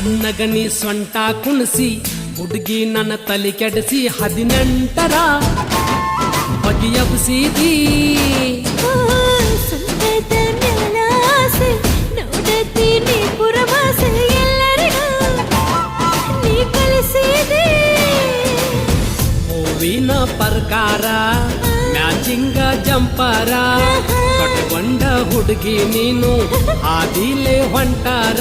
ಸಣ್ಣಗ ಸೊಂಟ ಕುಣಿಸಿ ಹುಡುಗಿ ನನ್ನ ತಲೆ ಕೆಡಿಸಿ ಹದಿನೆಂಟರ ಬಗೆಯಬ್ಸಿದಿ ಆ, ಹೂವಿನ ಪರ್ಕಾರ ಮ್ಯಾಚಿಂಗ ಜಂಪಾರ ಕಟ್ಕೊಂಡ ಹುಡುಗಿ ನೀನು ಆದಿಲೆ ಹೊಂಟಾರ.